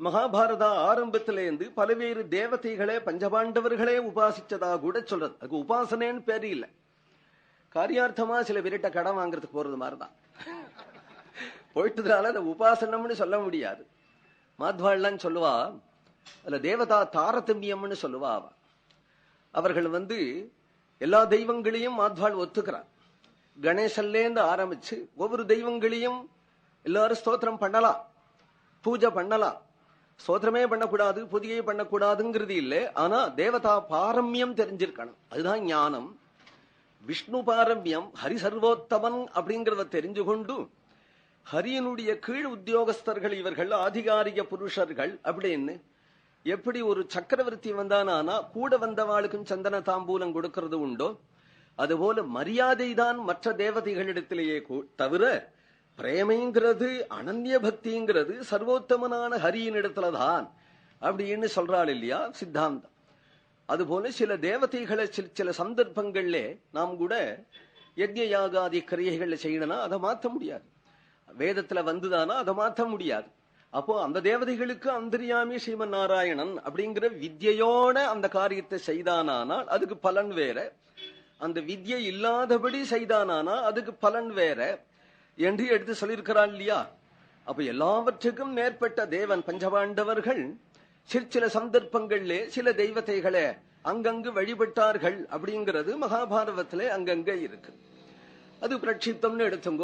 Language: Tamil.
மகாபாரத ஆரம்பத்திலேருந்து பல்வேறு தேவதைகளே பஞ்சபாண்டவர்களே உபாசிச்சதா கூட சொல்றது. அதுக்கு உபாசனைன்னு பேரு இல்ல. காரியார்த்தமா சில பேரிட்ட கடன் வாங்குறதுக்கு போறது மாதிரிதான். போயிட்டதுனால அந்த உபாசனம்னு சொல்ல முடியாது. மாத்வாள்லாம் சொல்லுவா அதுல தேவதா தாரதமியம்னு சொல்லுவா அவ. அவர்கள் வந்து எல்லா தெய்வங்களையும் மாத்வாள் ஒத்துக்கிறான் கணேசன்லேருந்து ஆரம்பிச்சு ஒவ்வொரு தெய்வங்களையும் எல்லாரும் ஸ்தோத்திரம் பண்ணலாம். பூஜை பண்ணலாம். ஸ்தோத்திரமே பண்ணக்கூடாது பூஜையே பண்ணக்கூடாதுங்கிறது இல்லை. ஆனா தேவதா பாரம்யம் தெரிஞ்சிருக்கணும். அதுதான் ஞானம். விஷ்ணு பாரம்யம் ஹரி சர்வோத்தமன் அப்படிங்கிறத தெரிஞ்சு கொண்டு ஹரியனுடைய கீழ் உத்தியோகஸ்தர்கள் இவர்கள் ஆதிகாரிக புருஷர்கள் அப்படின்னு எப்படி ஒரு சக்கரவர்த்தி வந்தானா கூட வந்தவாளுக்கும் சந்தன தாம்பூலம் கொடுக்கிறது உண்டோ அதுபோல மரியாதை தான் மற்ற தேவதைகளிடத்திலேயே தவிர பிரேமைங்கிறது அனன்ய பக்திங்கிறது சர்வோத்தமனான ஹரியினிடத்துல தான் அப்படின்னு சொல்றாள் இல்லையா சித்தாந்தம். அதுபோல சில தேவதைகளை சில சில சந்தர்ப்பங்கள்ல நாம் கூட யஜ்ய யாகாதி கிரியைகளை செய்யணும்னா அதை மாற்ற முடியாது. வேதத்துல வந்துதானா அதை மாற்ற முடியாது. அப்போ அந்த தேவதைகளுக்கு அந்தரியாமி ஸ்ரீமன் நாராயணன் அப்படிங்கிற வித்யோட அந்த காரியத்தை செய்தானானால் அதுக்கு பலன் வேற. அந்த வித்யை இல்லாதபடி செய்தானா அதுக்கு பலன் வேற. என்று எடுத்து சொல்லியிருக்கிறான் இல்லையா? அப்ப எல்லாவற்றுக்கும் மேற்பட்ட தேவன் பஞ்சபாண்டவர்கள் சிற்சில சந்தர்ப்பங்களிலே சில தெய்வத்தைகளை அங்கங்கு வழிபட்டார்கள் அப்படிங்கிறது மகாபாரதத்திலே அங்கங்க இருக்கு. அது பிரட்சித்தம்னு எடுத்துங்க